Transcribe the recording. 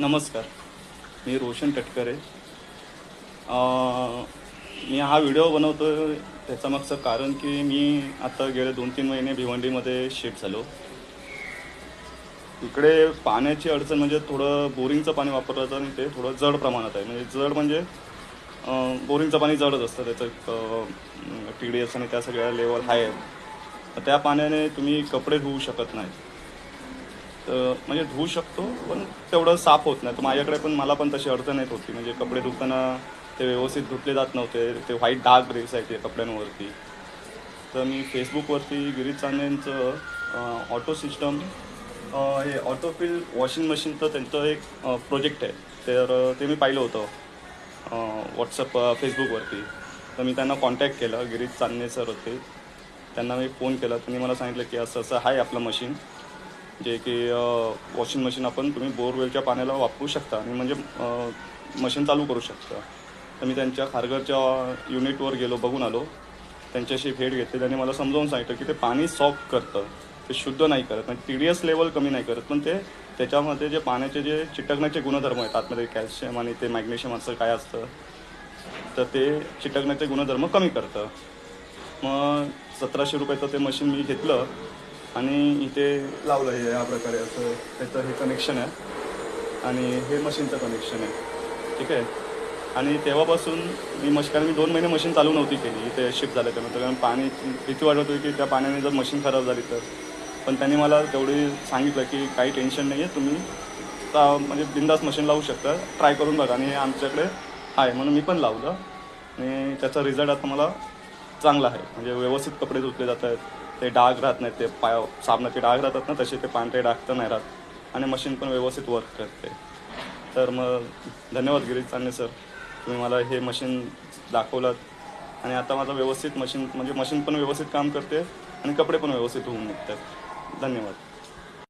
नमस्कार. मी रोशन टटकरे मी हा व्हिडिओ बनवतो त्याचा मागचं कारण की मी आता गेले दोन तीन महिने भिवंडीमध्ये शिफ्ट झालो. इकडे पाण्याची अडचण म्हणजे थोडं बोरिंगचं पाणी वापरलं जातं आणि ते थोडं जड प्रमाणात आहे. म्हणजे जड म्हणजे बोरिंगचं पाणी जडच असतं. त्याचं टी डी एस आणि त्या सगळ्या लेवल हाय तर त्या पाण्याने तुम्ही कपडे धुवू शकत नाही म्हणजे धुवू शकतो पण तेवढं साफ होत नाही. तर माझ्याकडे पण मला पण तशी अडचण येत होती. म्हणजे कपडे धुताना ते व्यवस्थित धुतले जात नव्हते. ते व्हाईट डार्क रेस आहे ते कपड्यांवरती. तर मी फेसबुकवरती गिरीश चांदेंचं ऑटो सिस्टम हे ऑटोफिल वॉशिंग मशीनचं त्यांचं एक प्रोजेक्ट आहे. तर ते मी पाहिलं होतं व्हॉट्सअप फेसबुकवरती तर मी त्यांना कॉन्टॅक्ट केला गिरीश चांदणे सर होते त्यांना मी फोन केला. त्यांनी मला सांगितलं की असं असं आहे आपलं मशीन जे की वॉशिंग मशीन आपण तुम्ही बोरवेलच्या पाण्याला वापरू शकता आणि म्हणजे मशीन चालू करू शकता. तर मी त्यांच्या खारघरच्या युनिटवर गेलो बघून आलो. त्यांच्याशी भेट घेतली. त्यांनी मला समजावून सांगितलं की ते पाणी सॉफ्ट करतं. ते शुद्ध नाही करत. म्हणजे टी डी एस लेवल कमी नाही करत. पण ते त्याच्यामध्ये जे पाण्याचे जे चिटकण्याचे गुणधर्म आहेत आतमध्ये कॅल्शियम आणि ते मॅग्नेशियम असं काय असतं तर ते चिटकण्याचे गुणधर्म कमी करतं. मग सतराशे रुपयाचं ते मशीन मी घेतलं. आणि इथे लावलं हे या प्रकारे असं त्याचं हे कनेक्शन आहे. आणि हे मशीनचं कनेक्शन आहे. ठीक आहे? आणि तेव्हापासून मी मशीन कारण मी दोन महिने मशीन चालू नव्हती केली. इथे शिफ्ट झालं त्यानंतर कारण पाणी भीती वाटत होती की त्या पाण्याने जर मशीन खराब झाली तर. पण त्यांनी मला तेवढी सांगितलं की काही टेन्शन नाही आहे तुम्ही तर म्हणजे बिंदास मशीन लावू शकता. ट्राय करून बघा. आणि आमच्याकडे आहे म्हणून मी पण लावलं. आणि त्याचा रिझल्ट आता मला चांगला आहे. म्हणजे व्यवस्थित कपडे धुतले जात आहेत. ते डाग राहत नाहीत ते पाय साबणाचे डाग राहतात ना तसे ते पांढरे डाग तर नाही राहत. आणि मशीन पण व्यवस्थित वर्क करते. तर मग धन्यवाद गिरीश चांदणे सर तुम्ही मला हे मशीन दाखवलं आणि आता माझं व्यवस्थित मशीन म्हणजे मशीन पण व्यवस्थित काम करते आणि कपडे पण व्यवस्थित होऊन निघतात. धन्यवाद.